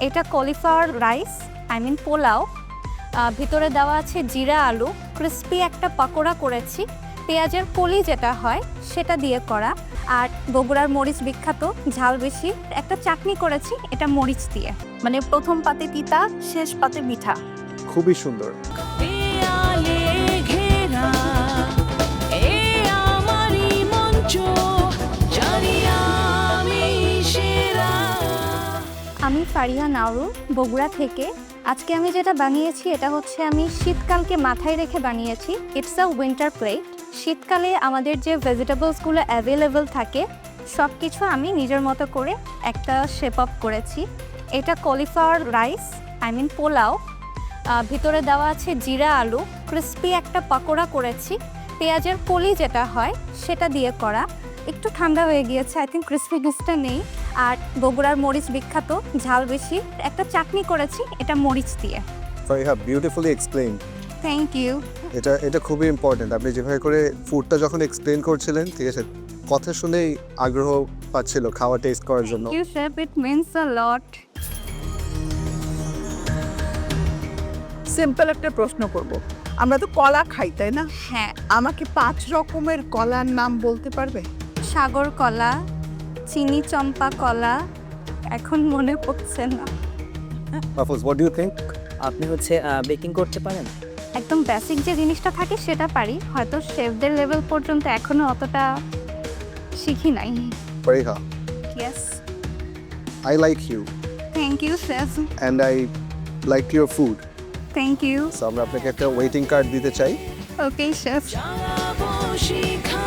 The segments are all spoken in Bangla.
এটা cauliflower rice I mean pulao. আহ, ভিতরে দেওয়া আছে জিরা আলু। ক্রিস্পি একটা পকোড়া করেছি। পেঁয়াজের কলি যেটা হয় সেটা দিয়ে করা। আর বগুড়ার মরিচ বিখ্যাত ঝাল বেশি। একটা চাটনি করেছি এটা মরিচ দিয়ে। মানে প্রথম পাতে তিতা শেষ পাতে মিঠা। খুবই সুন্দর। আমি ফারিয়া নাওরু, বগুড়া থেকে। আজকে আমি যেটা বানিয়েছি, এটা হচ্ছে আমি শীতকালকে মাথায় রেখে বানিয়েছি। ইটস আ উইন্টার প্লেট শীতকালে আমাদের যে ভেজিটেবলসগুলো অ্যাভেলেবল থাকে সব কিছু আমি নিজের মতো করে একটা শেপ আপ করেছি। এটা cauliflower rice I mean pulao. ভিতরে দেওয়া আছে জিরা আলু। ক্রিস্পি একটা পকোড়া করেছি। পেঁয়াজের কলি যেটা হয়, সেটা দিয়ে করা। একটু ঠান্ডা হয়ে গিয়েছে আই থিঙ্ক ক্রিসপিনেসটা নেই। আর বগুড়ার মরিচ বিখ্যাত ঝাল বেশি। একটা চাটনি করেছি এটা মরিচ দিয়ে। Fariha beautifully explain thank you এটা এটা খুবই ইম্পর্টেন্ট আপনি যেভাবে করে ফুডটা যখন এক্সপ্লেন করছিলেন ঠিক আছে কথা শুনেই আগ্রহ পাচ্ছিল খাওয়া টেস্ট করার জন্য। You chef it means a lot simple একটা প্রশ্ন করব। আমরা তো কলা খাই তাই না? হ্যাঁ। আমাকে পাঁচ রকমের কলার নাম বলতে পারবে? সাগর কলা চিনি চম্পা কলা এখন মনে পড়ছে না। মাহফুজ হোয়াট ইউ থিঙ্ক আপনি হচ্ছে বেকিং করতে পারেন? একদম বেসিক যে জিনিসটা থাকে সেটা পারি হয়তো শেফদের লেভেল পর্যন্ত এখনও অতটা শিখি নাই। Fariha yes I like you thank you chef and I like your food thank you so আমরা আপনাকে একটা ওয়েটিং কার্ড দিতে চাই। ওকে শেফ শিখা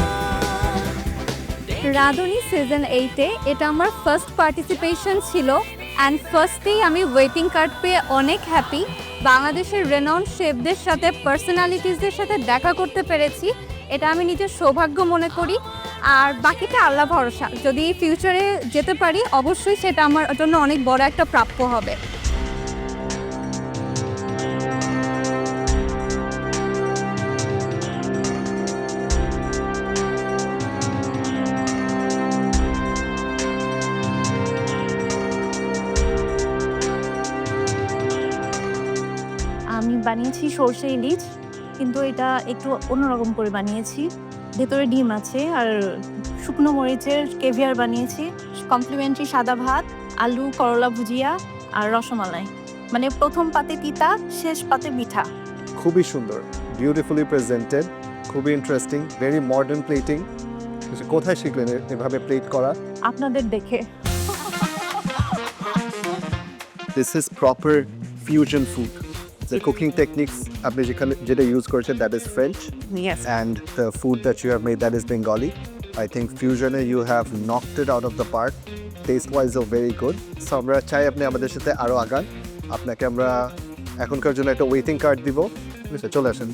রাধুনি সিজন এইটে এটা আমার ফার্স্ট পার্টিসিপেশন ছিল অ্যান্ড ফার্স্টেই আমি ওয়েটিং কার্ড পেয়ে অনেক হ্যাপি বাংলাদেশের রেনাউন্ড শেফদের সাথে পার্সোনালিটিসদের সাথে দেখা করতে পেরেছি। এটা আমি নিজের সৌভাগ্য মনে করি। আর বাকিটা আল্লাহ ভরসা। যদি ফিউচারে যেতে পারি, অবশ্যই সেটা আমার জন্য অনেক বড় একটা প্রাপ্য হবে। আমি বানিয়েছি সর্ষে ইলিশ কিন্তু এটা একটু অন্যরকম করে বানিয়েছি। ভেতরে ডিম আছে আর শুকনো মরিচের কেভিয়ার বানিয়েছি কমপ্লিমেন্টারি সাদা ভাত আলু করলা ভুজিয়া আর রসমালাই। মানে প্রথম পাতে তিতা শেষ পাতে মিঠা। খুবই সুন্দর বিউটিফুলি প্রেজেন্টেড খুবই ইন্টারেস্টিং ভেরি মডার্ন প্লেটিং কোথায় শিখলেন এভাবে প্লেট করা? আপনাদের দেখে। This is proper fusion food the cooking techniques আপনি যেখানে যেটা ইউজ করেছেন that is French yes and the food that you have made that is Bengali. I think fusion you have knocked it out of the park. Taste wise are very good. So আমরা চাই আপনি আমাদের সাথে আরও আগান আপনাকে আমরা এখনকার জন্য একটা ওয়েটিং কার্ড দিব ঠিক আছে চলে আসেন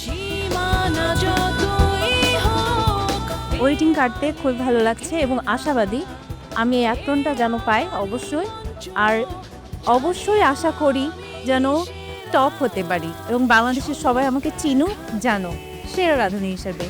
সীমানা যতই হোক ওয়েটিং কাটতে খুব ভালো লাগছে এবং আশাবাদী আমি এই অ্যাপ্রনটা যেন পাই অবশ্যই আর অবশ্যই আশা করি যেন টপ হতে পারি এবং বাংলাদেশের সবাই আমাকে চিনুক জানো সেরা রাঁধুনি হিসেবে।